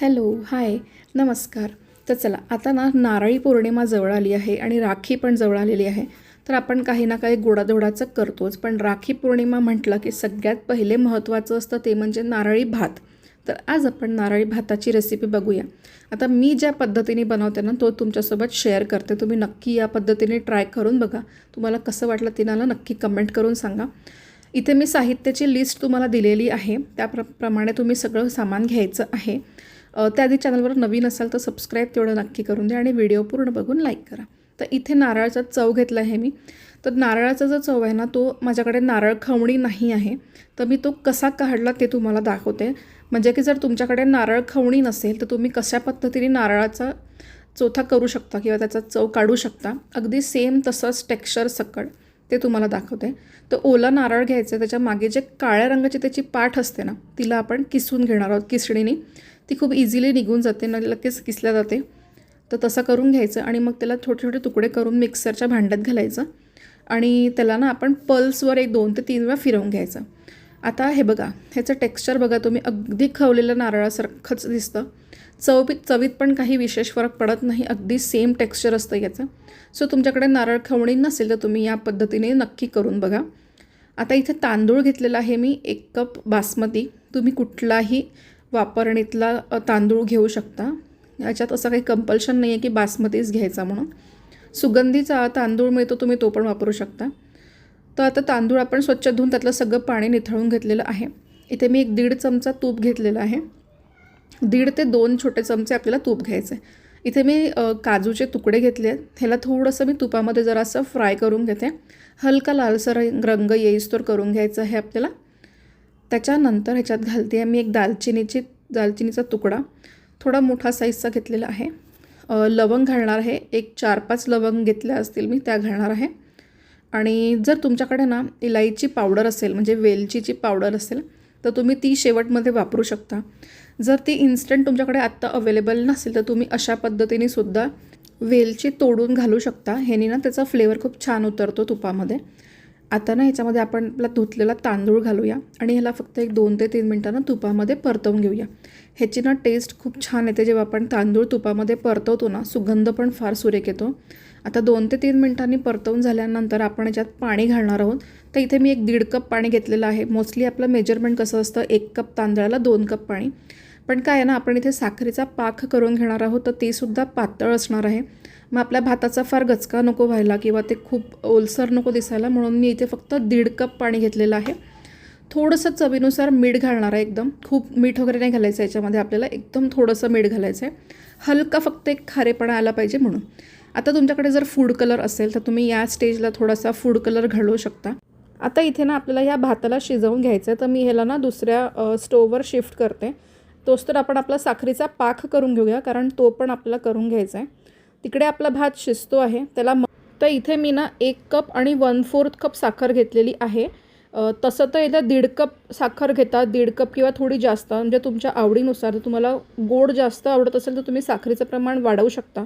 Hello hi नमस्कार. तर चला आता ना नारळी पौर्णिमा जवळ आली आहे आणि राखी पण जवळ आलेली आहे. तर आपण काही ना काही गोडाधोडाचं करतोच पण राखी पौर्णिमा म्हटलं की सगळ्यात पहिले महत्त्वाचं असतं ते म्हणजे नारळी भात. तर आज आपण नारळी भाताची रेसिपी बघूया. आता मी ज्या पद्धतीने बनवते ना तो तुमच्यासोबत शेअर करते. तुम्ही नक्की या पद्धतीने ट्राय करून बघा. तुम्हाला कसं वाटलं ते मला नक्की कमेंट करून सांगा. इथे मी साहित्याची लिस्ट तुम्हाला दिलेली आहे. त्याप्रमाणे प्रमाणे तुम्ही सगळं सामान घ्यायचं आहे. त्याआधी चॅनलवर नवीन असाल तर सबस्क्राईब तेवढं नक्की करून द्या आणि व्हिडिओ पूर्ण बघून लाईक करा. तर इथे नारळाचा चव घेतला आहे मी. तर नारळाचा जो चव आहे ना तो माझ्याकडे नारळ खवणी नाही आहे. तर मी तो कसा काढला ते तुम्हाला दाखवते. म्हणजे की जर तुमच्याकडे नारळ खवणी नसेल तर तुम्ही कशा पद्धतीने नारळाचा चोथा करू शकता किंवा त्याचा चव काढू शकता. अगदी सेम तसंच टेक्स्चर सकट ते तुम्हाला दाखवते. तर ओला नारळ घ्यायचं त्याच्यामागे जे काळ्या रंगाची त्याची पाठ असते ना तिला आपण किसून घेणार आहोत किसणीने. ती खूप इझिली निघून जाते न लगेच किसल्या जाते. तर तसं करून घ्यायचं आणि मग त्याला छोटे छोटे तुकडे करून मिक्सरच्या भांड्यात घालायचं. आणि त्याला ना आपण पल्सवर एक दोन ते तीन वेळा फिरवून घ्यायचं. आता हे बघा ह्याचं टेक्स्चर बघा तुम्ही अगदी खवलेलं नारळासारखंच दिसतं. चवीत चवीत पण काही विशेष फरक पडत नाही अगदी सेम टेक्स्चर असतं याचं. सो तुमच्याकडे नारळ खवणी नसेल तर तुम्ही या पद्धतीने नक्की करून बघा. आता इथे तांदूळ घेतलेला आहे मी एक कप बासमती. तुम्ही कुठलाही वापरणीतला तांदूळ घेऊ शकता. याच्यात असं काही कंपल्शन नाही आहे की बासमतीच घ्यायचा म्हणून. सुगंधीचा तांदूळ मिळतो तुम्ही तो पण वापरू शकता. तर आता तांदूळ आपण स्वच्छ धुवून त्यातलं सगळं पाणी निथळून घेतलेलं आहे. इथे मी एक दीड चमचा तूप घेतलेला आहे. दीड ते दोन छोटे चमचे आपल्याला तूप घ्यायचं आहे इथे मी काजूचे तुकडे घेतले आहेत. ह्याला थोडंसं मी तुपामध्ये जरासं फ्राय करून घेते. हलका लालसर रंग- रंग येईस्तोर करून घ्यायचं आहे आपल्याला. त्याच्यानंतर ह्याच्यात घालते आहे मी एक दालचिनीची दालचिनीचा तुकडा. थोडा मोठा साईजचा घेतलेला आहे. लवंग घालणार आहे. एक चार पाच लवंग घेतल्या असतील मी त्या घालणार आहे. आणि जर तुमच्याकडे ना इलायची पावडर असेल म्हणजे वेलचीची पावडर असेल तर तुम्ही ती शेवटमध्ये वापरू शकता. जर ती इन्स्टंट तुमच्याकडे आत्ता अवेलेबल नसेल तर तुम्ही अशा पद्धतीने सुद्धा वेलची तोडून घालू शकता. ह्यानी ना त्याचा फ्लेवर खूप छान उतरतो तुपामध्ये. आता ना ह्याच्यामध्ये आपण आपला धुतलेला तांदूळ घालूया आणि ह्याला फक्त एक दोन ते तीन मिनटानं तुपामध्ये परतवून घेऊया. ह्याची ना टेस्ट खूप छान येते जेव्हा आपण तांदूळ तुपामध्ये परतवतो ना सुगंध पण फार सुरेख येतो. आता दोन ते तीन मिनटांनी परतवून झाल्यानंतर आपण याच्यात पाणी घालणार आहोत. तर इथे मी एक दीड कप पाणी घेतलेलं आहे. मोस्टली आपलं मेजरमेंट कसं असतं एक कप तांदळाला दोन कप पाणी. पण काय आहे ना आपण इथे साखरेचा पाक करून घेणार आहोत तर तेसुद्धा पातळ असणार आहे. मग आपल्या भाताचा फार गचका नको व्हायला किंवा ते खूप ओलसर नको दिसायला म्हणून मी इथे फक्त दीड कप पाणी घेतलेलं आहे. थोडंसं चवीनुसार मीठ घालणार आहे एकदम. खूप मीठ वगैरे नाही घालायचं याच्यामध्ये आपल्याला एकदम थोडंसं मीठ घालायचं आहे. हलका फक्त एक खारेपणा आला पाहिजे म्हणून. आता तुमच्याकडे जर फूड कलर असेल तर तुम्ही या स्टेजला थोडासा फूड कलर घालवू शकता. आता इथे ना आपल्याला या भाताला शिजवून घ्यायचं आहे तर मी ह्याला ना दुसऱ्या स्टोववर शिफ्ट करते. तोच तर आपण आपला साखरेचा पाक करून घेऊया कारण तो पण आपल्याला करून घ्यायचा आहे तिकडे आपला भात शिजतो आहे. त्याला म तर इथे मी ना एक कप आणि वन फोर्थ कप साखर घेतलेली आहे. तसं तर इथं दीड कप साखर घेतात दीड कप किंवा थोडी जास्त म्हणजे तुमच्या आवडीनुसार. जर तुम्हाला गोड जास्त आवडत असेल तर तुम्ही साखरेचं प्रमाण वाढवू शकता.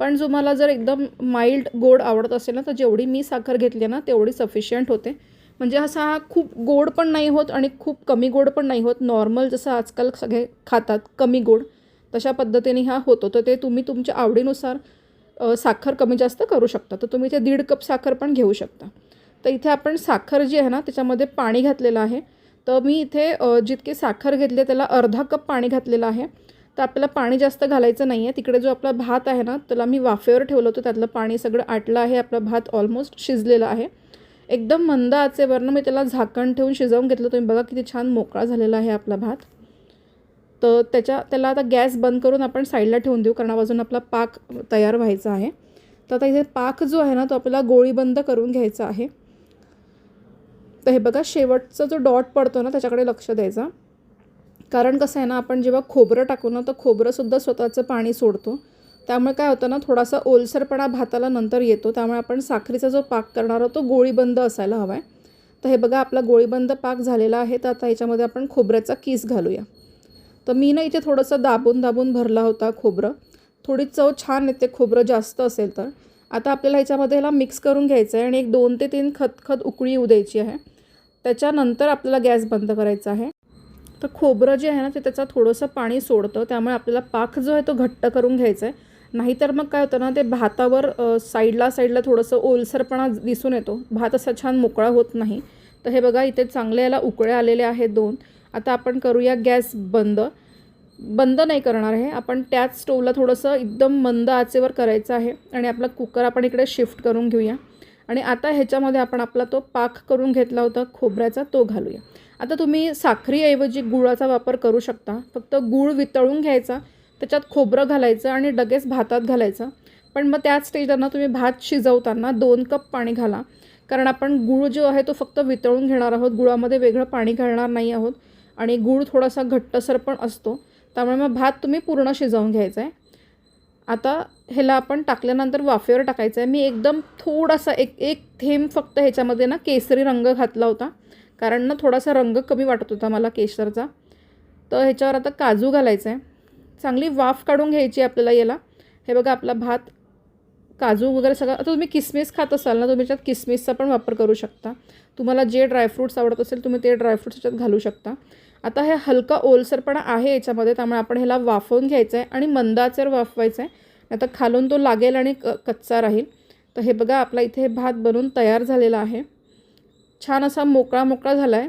पण तुम्हाला जर एकदम माइल्ड गोड आवडत असेल ना तर जेवढी मी साखर घेतली आहे ना तेवढी सफिशियंट होते. म्हणजे असा हा खूप गोड पण नाही होत आणि खूप कमी गोड पण नाही होत. नॉर्मल जसं आजकाल सगळे खातात कमी गोड. तशा पद्धतीने हा होतो. तर ते तुम्ही तुमच्या आवडीनुसार साखर कमी जास्त करू शकता. तर तुम्ही ते दीड कप साखर पण घेऊ शकता. तर इथे आपण साखर जी आहे ना त्याच्यामध्ये पाणी घातलेलं आहे. तर मी इथे जितकी साखर घेतली त्याला अर्धा कप पाणी घातलेलं आहे. तर आपल्याला पाणी जास्त घालायचं नाही आहे तिकडे जो आपला भात आहे ना त्याला मी वाफेवर ठेवलं होतं. त्यातलं पाणी सगळं आटलं आहे. आपला भात ऑलमोस्ट शिजलेला आहे. एकदम मंद आचेवरनं मी त्याला झाकण ठेवून शिजवून घेतलं. तुम्ही बघा किती छान मोकळा झालेला आहे आपला भात. तर त्याच्या त्याला आता गॅस बंद करून आपण साईडला ठेवून देऊ कारण बाजून आपला पाक तयार व्हायचा आहे. तर आता इथे पाक जो आहे ना तो आपल्याला गोळीबंद करून घ्यायचा आहे. तर हे बघा शेवटचा जो डॉट पडतो ना त्याच्याकडे लक्ष द्यायचा. कारण कसं आहे ना आपण जेव्हा खोबरं टाकू ना तर खोबरंसुद्धा स्वतःचं पाणी सोडतो. त्यामुळे काय होतं ना थोडासा ओलसरपणा भाताला नंतर येतो. त्यामुळे आपण साखरेचा जो पाक करणार आहोत तो गोळीबंद असायला हवा आहे तर हे बघा आपला गोळीबंद पाक झालेला आहे. तर आता याच्यामध्ये आपण खोबऱ्याचा किस घालूया. तर मी ना इथे थोडंसं दाबून दाबून भरला होता खोबरं. थोडी चव छान येते खोबरं जास्त असेल तर. आता आपल्याला ह्याच्यामध्ये ह्याला मिक्स करून घ्यायचं आहे आणि एक दोन ते तीन खतखत उकळी येऊ द्यायची आहे. त्याच्यानंतर आपल्याला गॅस बंद करायचा आहे. तर खोबरं जे आहे ना ते त्याचं थोडंसं पाणी सोडतं. त्यामुळे आपल्याला पाक जो आहे तो घट्ट करून घ्यायचा आहे नाहीतर मग काय होतं ना ते भातावर साईडला साईडला थोडंसं ओलसरपणा दिसून येतो. भात असा छान मोकळा होत नाही. तर हे बघा इथे चांगले याला उकळे आलेले आहेत दोन. आता आपण करूया गॅस बंद. बंद नाही करणार आहे. आपण त्याच स्टोवला थोडंसं एकदम मंद आचेवर करायचं आहे आणि आपला कुकर आपण इकडे शिफ्ट करून घेऊया. आणि आता ह्याच्यामध्ये आपण आपला तो पाक करून घेतला होता खोबऱ्याचा तो घालूया. आता तुम्ही साखरीऐवजी गुळाचा वापर करू शकता. फक्त गूळ वितळून घ्यायचा त्याच्यात खोबरं घालायचं आणि लगेच भातात घालायचं. पण मग त्याच स्टेजला ना तुम्ही भात शिजवताना दोन कप पाणी घाला. कारण आपण गूळ जो आहे तो फक्त वितळून घेणार आहोत. गुळामध्ये वेगळं पाणी घालणार नाही आहोत. आणि गूळ थोडासा घट्टसर पण असतो. त्यामुळे मग भात तुम्ही पूर्ण शिजवून घ्यायचा आहे आता ह्याला आपण टाकल्यानंतर वाफेवर टाकायचं आहे मी एकदम थोडासा एक एक थेंब फक्त ह्याच्यामध्ये ना केसरी रंग घातला होता. कारण ना थोडासा रंग कमी वाटत होता मला केशरचा तर ह्याच्यावर आता काजू घालायचा आहे चांगली वाफ काढून घ्यायची आपल्याला याला. हे बघा आपला भात काजू वगैरे सगळं. आता तुम्ही किसमिस खात असाल ना तुम्ही त्याच्यात किसमिसचा पण वापर करू शकता. तुम्हाला जे ड्रायफ्रूट्स आवडत असेल तुम्ही ते ड्रायफ्रूट्स त्याच्यात घालू शकता. आता हे हलका ओलसरपणा आहे याच्यामध्ये त्यामुळे आपण ह्याला वाफवून घ्यायचं आहे आणि मंदाचेर वाफवायचं आहे आता खालून तो लागेल आणि क कच्चा राहील. तर हे बघा आपला इथे भात बनून तयार झालेला आहे. छान असा मोकळा मोकळा झाला आहे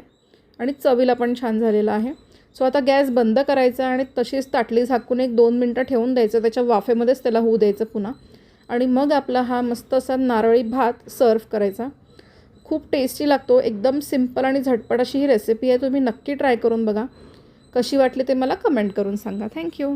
आणि चवीला पण छान झालेला आहे. सो आता गॅस बंद करायचा आणि तशीच ताटली झाकून एक दोन मिनटं ठेवून द्यायचं. त्याच्या वाफेमध्येच त्याला होऊ द्यायचं पुन्हा. आणि मग आपला हा मस्त असा नारळी भात सर्व करायचा. खूप टेस्टी लागतो. एकदम सिंपल आणि झटपट अशी ही रेसिपी आहे. तुम्ही नक्की ट्राय करून बघा. कशी वाटली ते मला कमेंट करून सांगा. थँक्यू